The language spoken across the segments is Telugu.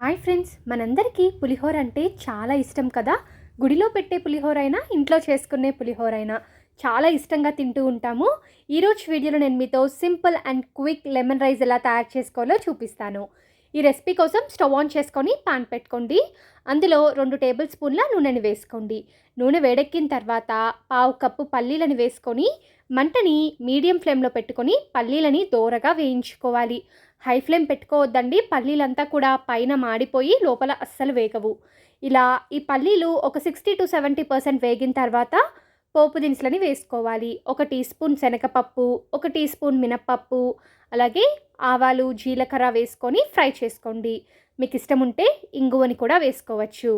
హాయ్ ఫ్రెండ్స్ మనందరికీ పులిహోర అంటే చాలా ఇష్టం కదా? గుడిలో పెట్టే పులిహోర అయినా ఇంట్లో చేసుకునే పులిహోర అయినా చాలా ఇష్టంగా తింటూ ఉంటాము. ఈరోజు వీడియోలో నేను మీతో simple and quick lemon rice ఎలా తయారు చేసుకోవాలో చూపిస్తాను. ఈ రెసిపీ కోసం స్టవ్ ఆన్ చేసుకొని పాన్ పెట్టుకోండి. అందులో రెండు టేబుల్ స్పూన్ల నూనెని వేసుకోండి. నూనె వేడెక్కిన తర్వాత పావు కప్పు పల్లీలను వేసుకొని మంటని మీడియం ఫ్లేమ్లో పెట్టుకొని పల్లీలని దోరగా వేయించుకోవాలి. High flame పెట్టుకోవద్దండి. పల్లీలంతా కూడా పైన మాడిపోయి లోపల అస్సలు వేగవు. ఇలా ఈ పల్లీలు ఒక సిక్స్టీ టు సెవెంటీ పర్సెంట్ వేగిన తర్వాత పోపు దినుసులని వేసుకోవాలి. ఒక టీ స్పూన్ శనగపప్పు ఒక టీ స్పూన్ మినప్పప్పు అలాగే ఆవాలు జీలకర్ర వేసుకొని ఫ్రై చేసుకోండి. మీకు ఇష్టం ఉంటే ఇంగువని కూడా వేసుకోవచ్చు.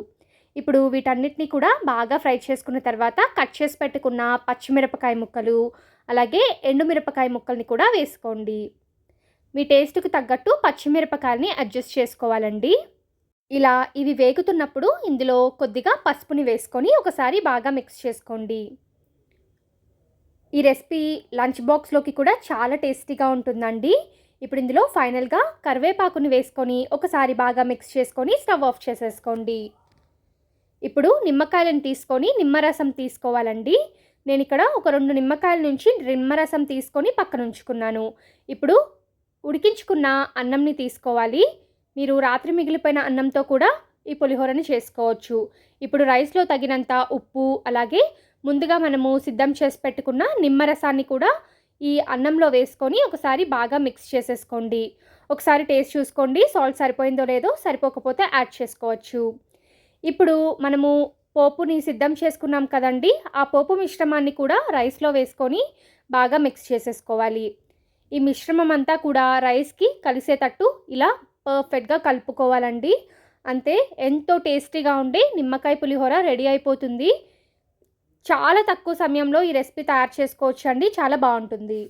ఇప్పుడు వీటన్నిటిని కూడా బాగా ఫ్రై చేసుకున్న తర్వాత కట్ చేసి పెట్టుకున్న పచ్చిమిరపకాయ ముక్కలు అలాగే ఎండుమిరపకాయ ముక్కల్ని కూడా వేసుకోండి. మీ టేస్ట్కి తగ్గట్టు పచ్చిమిరపకాయలని అడ్జస్ట్ చేసుకోవాలండి. ఇలా ఇవి వేగుతున్నప్పుడు ఇందులో కొద్దిగా పసుపుని వేసుకొని ఒకసారి బాగా మిక్స్ చేసుకోండి. ఈ రెసిపీ లంచ్ బాక్స్లోకి కూడా చాలా టేస్టీగా ఉంటుందండి. ఇప్పుడు ఇందులో ఫైనల్గా కరివేపాకుని వేసుకొని ఒకసారి బాగా మిక్స్ చేసుకొని స్టవ్ ఆఫ్ చేసేసుకోండి. ఇప్పుడు నిమ్మకాయలను తీసుకొని నిమ్మరసం తీసుకోవాలండి. నేను ఇక్కడ ఒక రెండు నిమ్మకాయల నుంచి నిమ్మరసం తీసుకొని పక్కన ఉంచుకున్నాను ఇప్పుడు ఉడికించుకున్న అన్నంని తీసుకోవాలి. మీరు రాత్రి మిగిలిపోయిన అన్నంతో కూడా ఈ పులిహోరని చేసుకోవచ్చు. ఇప్పుడు రైస్లో తగినంత ఉప్పు అలాగే ముందుగా మనము సిద్ధం చేసి పెట్టుకున్న నిమ్మరసాన్ని కూడా ఈ అన్నంలో వేసుకొని ఒకసారి బాగా మిక్స్ చేసేసుకోండి. ఒకసారి టేస్ట్ చూసుకోండి. సాల్ట్ సరిపోయిందో లేదో సరిపోకపోతే యాడ్ చేసుకోవచ్చు. ఇప్పుడు మనము పోపుని సిద్ధం చేసుకున్నాం కదండి ఆ పోపు మిశ్రమాన్ని కూడా రైస్లో వేసుకొని బాగా మిక్స్ చేసేసుకోవాలి. ఈ మిశ్రమం అంతా కూడా రైస్కి కలిసేటట్టు ఇలా పర్ఫెక్ట్గా కలుపుకోవాలండి. అంతే ఎంతో టేస్టీగా ఉండే నిమ్మకాయ పులిహోర రెడీ అయిపోతుంది. చాలా తక్కువ సమయంలో ఈ రెసిపీ తయారు చేసుకోవచ్చు అండి చాలా బాగుంటుంది.